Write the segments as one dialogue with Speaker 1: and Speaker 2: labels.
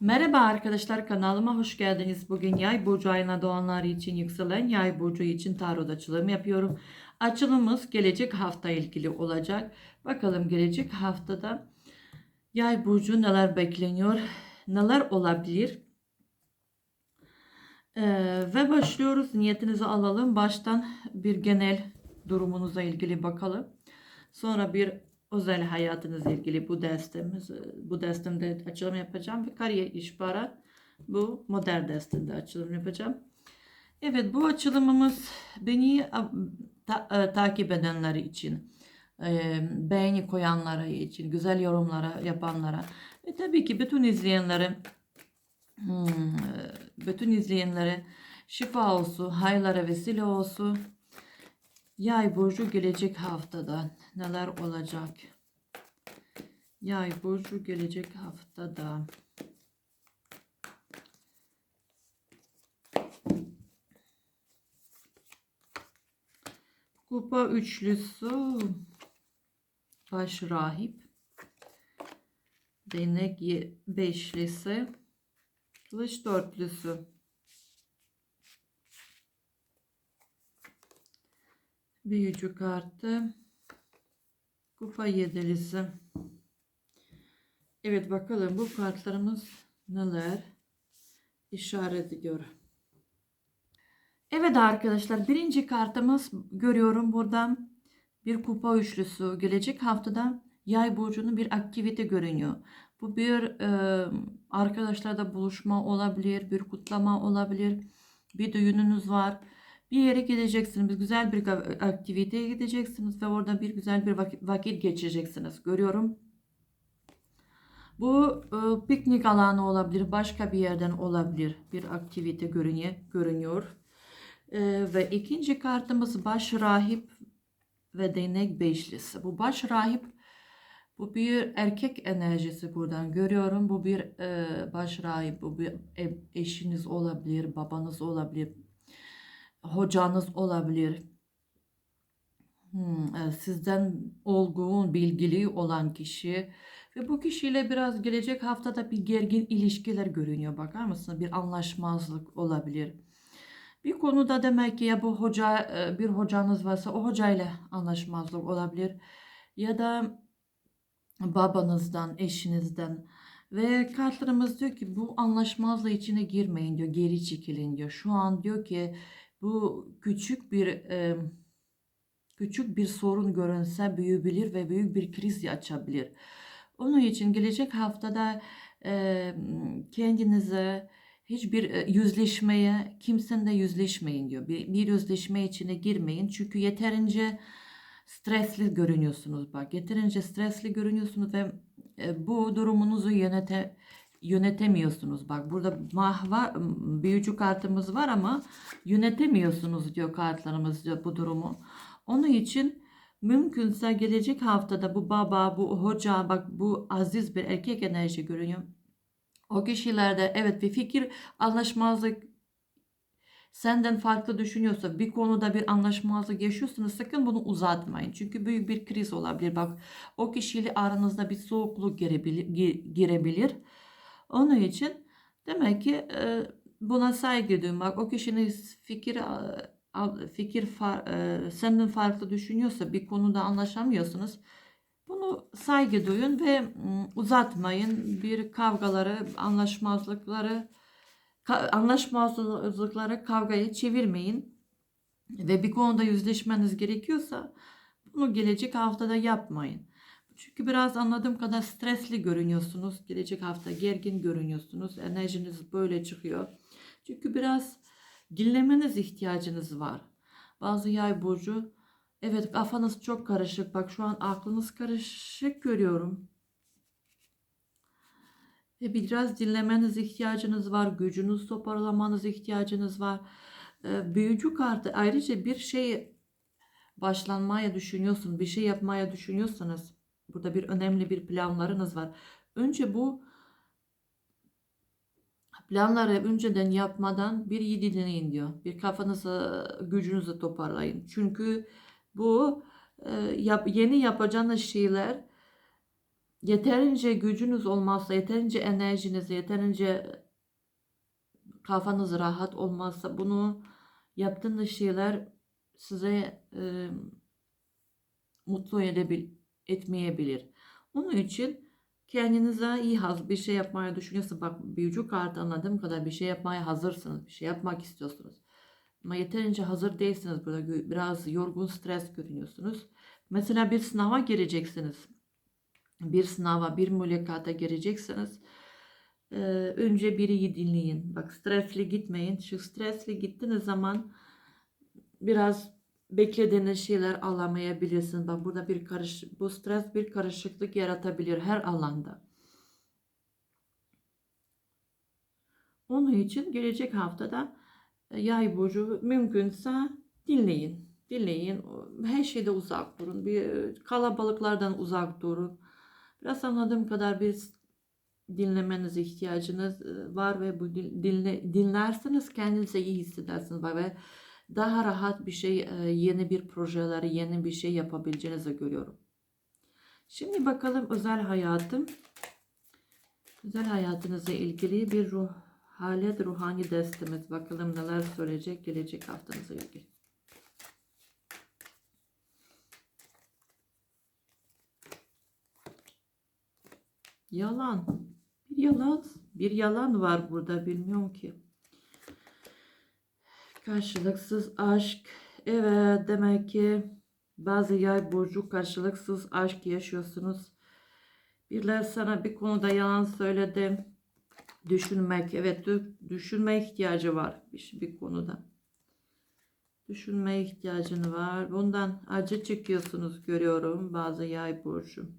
Speaker 1: Merhaba arkadaşlar kanalıma hoş geldiniz. Bugün yay burcu ayına doğanlar için yükselen yay burcu için tarot açılımı yapıyorum. Açılımımız gelecek hafta ilgili olacak. Bakalım gelecek haftada yay burcu neler bekleniyor, neler olabilir. Ee, ve başlıyoruz. Niyetinizi alalım. Baştan bir genel durumunuza ilgili bakalım. Sonra bir özel hayatınızla ilgili bu destemiz, bu destemde açılım yapacağım ve kariyer iş para bu modern destemde açılım yapacağım. Evet bu açılımımız beni ta- e, takip edenler için, e, beğeni koyanlara için, güzel yorumlara yapanlara ve tabii ki bütün izleyenlere hmm, bütün izleyenlere şifa olsun, hayırlara vesile olsun. Yay burcu gelecek haftada neler olacak? Yay burcu gelecek haftada. Kupa üçlüsü. Baş rahip. Değnek ye- beşlisi. Kılıç dörtlüsü. Büyücü kartı. Kupa yedilisi. Evet bakalım bu kartlarımız neler işaret ediyor. Evet arkadaşlar birinci kartımız görüyorum buradan bir kupa üçlüsü. Gelecek haftada yay burcunun bir aktivite görünüyor. Bu bir e, arkadaşlarla buluşma olabilir, bir kutlama olabilir, bir düğününüz var. Bir yere gideceksiniz, güzel bir aktiviteye gideceksiniz ve orada bir güzel bir vakit, vakit geçireceksiniz. Görüyorum. Bu e, piknik alanı olabilir, başka bir yerden olabilir. Bir aktivite görünüyor. görünüyor. E, ve ikinci kartımız baş rahip ve değnek beşlisi. Bu baş rahip bu bir erkek enerjisi buradan görüyorum. Bu bir e, baş rahip, bu bir eşiniz olabilir, babanız olabilir, hocanız olabilir. Hmm, e, sizden olgun, bilgili olan kişi ve bu kişiyle biraz gelecek haftada bir gergin ilişkiler görünüyor. Bakar mısınız? Bir anlaşmazlık olabilir. Bir konuda demek ki ya bu hoca e, bir hocanız varsa o hocayla anlaşmazlık olabilir ya da babanızdan, eşinizden ve kartlarımız diyor ki bu anlaşmazlığı içine girmeyin diyor, geri çekilin diyor. Şu an diyor ki bu küçük bir e, küçük bir sorun görünse büyüyebilir ve büyük bir kriz açabilir. Onun için gelecek haftada e, kendinize hiçbir e, yüzleşmeye, kimsenin de yüzleşmeyin diyor. Bir, bir yüzleşme içine girmeyin. Çünkü yeterince stresli görünüyorsunuz bak. Yeterince stresli görünüyorsunuz ve e, bu durumunuzu yönete yönetemiyorsunuz. Bak burada mahva büyücü kartımız var ama yönetemiyorsunuz diyor kartlarımız diyor bu durumu. Onun için mümkünse gelecek haftada bu baba, bu hoca, bak bu aziz bir erkek enerji görünüyor. O kişilerde evet bir fikir anlaşmazlık senden farklı düşünüyorsa bir konuda bir anlaşmazlık yaşıyorsanız sakın bunu uzatmayın. Çünkü büyük bir kriz olabilir. Bak o kişiyle aranızda bir soğukluk girebilir. girebilir. Onun için demek ki buna saygı duymak, o kişinin fikir fikir senden farklı düşünüyorsa bir konuda anlaşamıyorsunuz. Bunu saygı duyun ve uzatmayın. Bir kavgaları, anlaşmazlıkları, anlaşmazlıkları kavgaya çevirmeyin. Ve bir konuda yüzleşmeniz gerekiyorsa bunu gelecek haftada yapmayın. Çünkü biraz anladığım kadar stresli görünüyorsunuz. Gelecek hafta gergin görünüyorsunuz. Enerjiniz böyle çıkıyor. Çünkü biraz dinlemeniz ihtiyacınız var. Bazı yay burcu evet kafanız çok karışık. Bak şu an aklınız karışık görüyorum. Ve biraz dinlemeniz ihtiyacınız var. Gücünüz toparlamanız ihtiyacınız var. Ee, büyücü kartı ayrıca bir şey başlanmaya düşünüyorsun, bir şey yapmaya düşünüyorsanız burada bir önemli bir planlarınız var. Önce bu planları önceden yapmadan bir iyi dinleyin diyor. Bir kafanızı, gücünüzü toparlayın. Çünkü bu e, yeni yapacağınız şeyler yeterince gücünüz olmazsa, yeterince enerjiniz, yeterince kafanız rahat olmazsa bunu yaptığınız şeyler size e, mutlu edebil etmeyebilir. Onun için kendinize iyi haz bir şey yapmaya düşünüyorsunuz. Bak büyücü kartı anladığım kadar bir şey yapmaya hazırsınız. Bir şey yapmak istiyorsunuz. Ama yeterince hazır değilsiniz. Burada biraz yorgun, stres görünüyorsunuz. Mesela bir sınava gireceksiniz. Bir sınava, bir mülakata gireceksiniz. Ee, önce biri dinleyin. Bak stresli gitmeyin. Şu stresli gittiğiniz zaman biraz beklediğiniz şeyler alamayabilirsiniz. Bak burada bir karış bu stres bir karışıklık yaratabilir her alanda. Onun için gelecek haftada e, yay burcu mümkünse dinleyin. Dinleyin. Her şeyde uzak durun. Bir e, kalabalıklardan uzak durun. Biraz anladığım kadar bir dinlemeniz ihtiyacınız e, var ve bu dinle, dinlerseniz kendinizi iyi hissedersiniz ve daha rahat bir şey, e, yeni bir projeleri, yeni bir şey yapabileceğinizi görüyorum. Şimdi bakalım özel hayatım. Özel hayatınızla ilgili bir ruh, halet ruhani destemiz. Bakalım neler söyleyecek gelecek haftanızla ilgili. Yalan. Bir yalan. Bir yalan var burada bilmiyorum ki. Karşılıksız aşk. Evet demek ki bazı yay burcu karşılıksız aşk yaşıyorsunuz. Birileri sana bir konuda yalan söyledi. Düşünmek. Evet dü- düşünme ihtiyacı var bir, bir konuda. Düşünme ihtiyacını var. Bundan acı çekiyorsunuz görüyorum bazı yay burcu.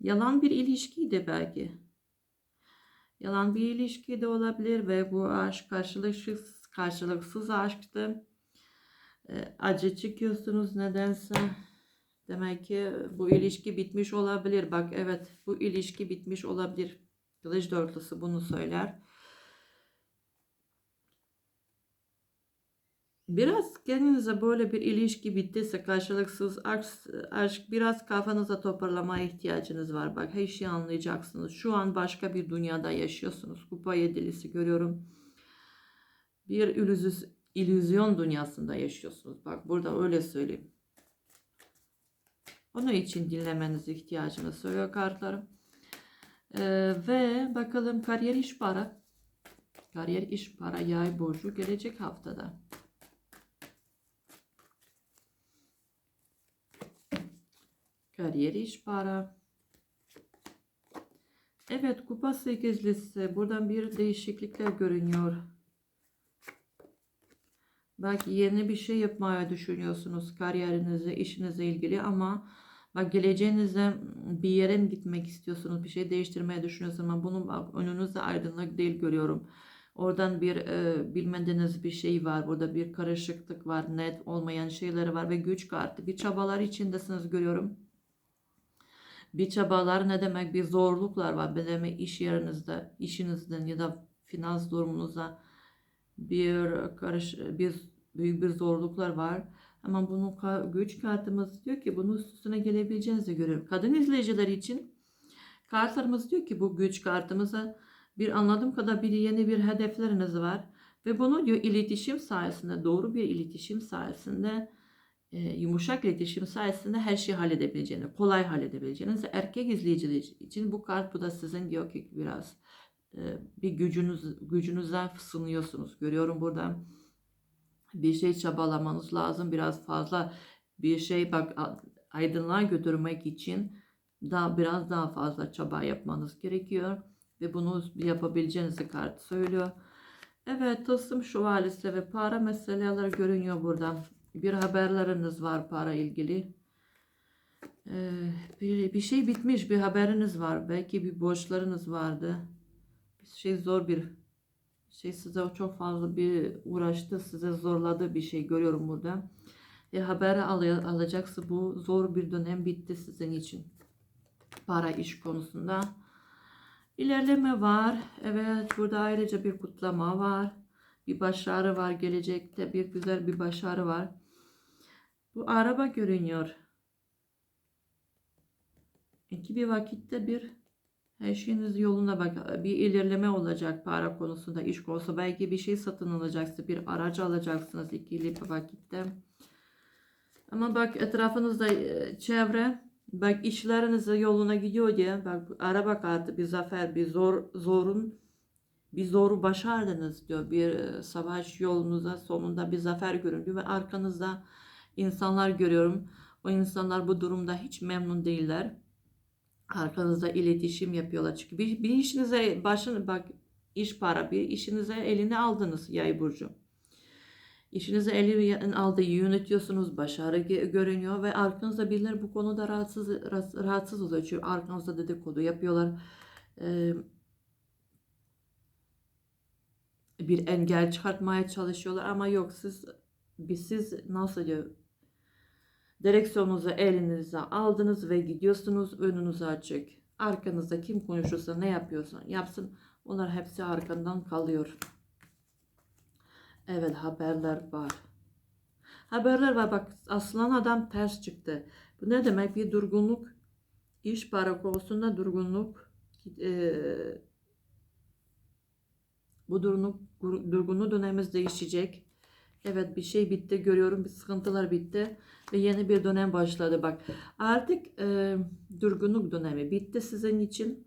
Speaker 1: Yalan bir ilişkiydi belki. Yalan bir ilişki de olabilir ve bu aşk karşılıksız, karşılıksız aşktı. E, acı çekiyorsunuz nedense. Demek ki bu ilişki bitmiş olabilir. Bak evet bu ilişki bitmiş olabilir. Kılıç dörtlüsü bunu söyler. Biraz kendinize böyle bir ilişki bittiyse karşılıksız aşk, aşk biraz kafanıza toparlamaya ihtiyacınız var. Bak her şeyi anlayacaksınız. Şu an başka bir dünyada yaşıyorsunuz. Kupa yedilisi görüyorum. Bir illüz- illüzyon dünyasında yaşıyorsunuz. Bak burada öyle söyleyeyim. Onun için dinlemeniz ihtiyacını söylüyor kartlarım. Ee, ve bakalım kariyer iş para. Kariyer iş para yay burcu gelecek haftada. Kariyer iş para. Evet kupa sekizlisi. Buradan bir değişiklikler görünüyor. Belki yeni bir şey yapmaya düşünüyorsunuz kariyerinizle, işinizle ilgili ama bak geleceğinizde bir yere gitmek istiyorsunuz, bir şey değiştirmeye düşünüyorsunuz ama bunun bak, önünüzde aydınlık değil görüyorum. Oradan bir e, bilmediğiniz bir şey var. Burada bir karışıklık var. Net olmayan şeyler var ve güç kartı. Bir çabalar içindesiniz görüyorum. Bir çabalar ne demek? Bir zorluklar var. Ne demek iş yerinizde, işinizden ya da finans durumunuzda bir karış bir büyük bir zorluklar var. Ama bunun ka- güç kartımız diyor ki bunun üstüne gelebileceğinizi görüyorum. Kadın izleyiciler için kartlarımız diyor ki bu güç kartımıza bir anladığım kadar bir yeni bir hedefleriniz var. Ve bunu diyor iletişim sayesinde doğru bir iletişim sayesinde e, yumuşak iletişim sayesinde her şeyi halledebileceğini, kolay halledebileceğiniz. Erkek izleyiciler için bu kart bu da sizin diyor ki biraz e, bir gücünüz gücünüzden sınıyorsunuz. Görüyorum burada bir şey çabalamanız lazım. Biraz fazla bir şey bak aydınlığa götürmek için daha biraz daha fazla çaba yapmanız gerekiyor ve bunu yapabileceğinizi kart söylüyor. Evet tılsım şövalyesi ve para meseleleri görünüyor burada. Bir haberleriniz var para ilgili. Ee, bir, şey bitmiş bir haberiniz var. Belki bir borçlarınız vardı. Bir şey zor bir şey size çok fazla bir uğraştı. Size zorladı bir şey görüyorum burada. E, haber al alacaksa bu zor bir dönem bitti sizin için. Para iş konusunda. İlerleme var. Evet burada ayrıca bir kutlama var. Bir başarı var. Gelecekte bir güzel bir başarı var. Bu araba görünüyor. İki bir vakitte bir her şeyiniz yoluna bak. Bir ilerleme olacak para konusunda, iş konusunda. Belki bir şey satın alacaksınız, bir aracı alacaksınız ikili bir vakitte. Ama bak etrafınızda e, çevre, bak işleriniz yoluna gidiyor diye. Bak araba kartı bir zafer, bir zor zorun bir zoru başardınız diyor. Bir e, savaş yolunuza sonunda bir zafer görünüyor ve arkanızda insanlar görüyorum. O insanlar bu durumda hiç memnun değiller. Arkanızda iletişim yapıyorlar. Çünkü bir, bir işinize başın bak iş para bir işinize eline aldınız yay burcu. İşinize eline aldı yönetiyorsunuz başarı görünüyor ve arkanızda birileri bu konuda rahatsız- rahatsız oluyor. Çünkü arkanızda dedikodu yapıyorlar. Ee, bir engel çıkartmaya çalışıyorlar ama yok siz biz siz nasıl diyor direksiyonunuzu elinize aldınız ve gidiyorsunuz. Önünüz açık. Arkanızda kim konuşursa ne yapıyorsa yapsın. Onlar hepsi arkandan kalıyor. Evet haberler var. Haberler var. Bak aslan adam ters çıktı. Bu ne demek? Bir durgunluk. İş para konusunda durgunluk eee bu durgunluk, durgunluğu dönemimiz değişecek. Evet bir şey bitti görüyorum bir sıkıntılar bitti ve yeni bir dönem başladı bak. Artık e, durgunluk dönemi bitti sizin için.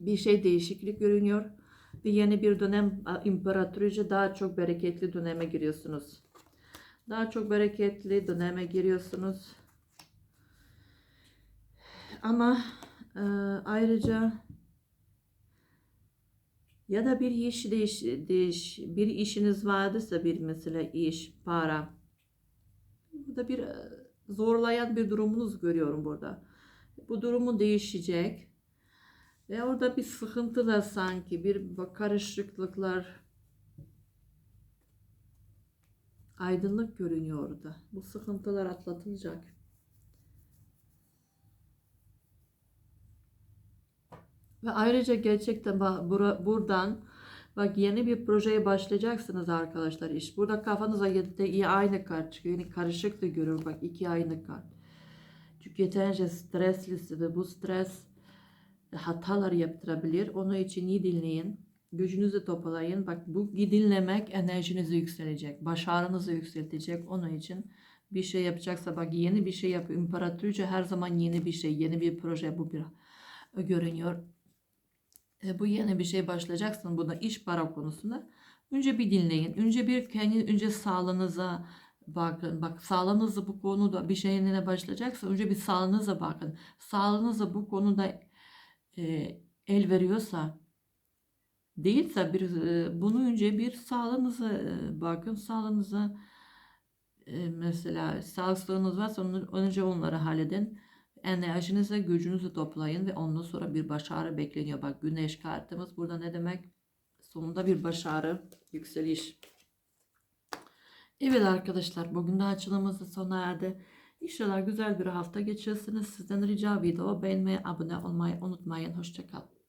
Speaker 1: Bir şey değişiklik görünüyor ve yeni bir dönem a, imparatoriçe daha çok bereketli döneme giriyorsunuz. Daha çok bereketli döneme giriyorsunuz. Ama e, ayrıca ya da bir iş değiş, değiş bir işiniz vardıysa bir mesela iş, para. Burada bir e, zorlayan bir durumunuz görüyorum burada. Bu durumu değişecek. Ve orada bir sıkıntılar sanki, bir karışıklıklar, aydınlık görünüyor orada. Bu sıkıntılar atlatılacak. Ve ayrıca gerçekten buradan bak yeni bir projeye başlayacaksınız arkadaşlar. İş burada kafanıza yedi iyi aynı kart çıkıyor. Yani karışık da görüyorum bak iki aynı kart. Çünkü yeterince streslisin ve bu stres hatalar yaptırabilir. Onun için iyi dinleyin. Gücünüzü toplayın. Bak bu dinlemek enerjinizi yükselecek. Başarınızı yükseltecek. Onun için bir şey yapacaksa bak yeni bir şey yapıyor. İmparatoriçe her zaman yeni bir şey, yeni bir proje bu bir görünüyor. E, bu yeni bir şey başlayacaksın buna iş para konusunda. Önce bir dinleyin. Önce bir kendi önce sağlığınıza bakın. Bak sağlığınızı bu konuda bir şeyine başlayacaksa önce bir sağlığınıza bakın. Sağlığınıza bu konuda e, el veriyorsa değilse bir e, bunu önce bir sağlığınıza e, bakın. Sağlığınıza e, mesela sağlıksızlığınız varsa onu, önce onları halledin enerjinizi, gücünüzü toplayın ve ondan sonra bir başarı bekleniyor. Bak güneş kartımız burada ne demek? Sonunda bir başarı, yükseliş. Evet arkadaşlar bugün de açılımımız da sona erdi. İnşallah güzel bir hafta geçirsiniz. Sizden rica video beğenmeyi, abone olmayı unutmayın. Hoşçakalın.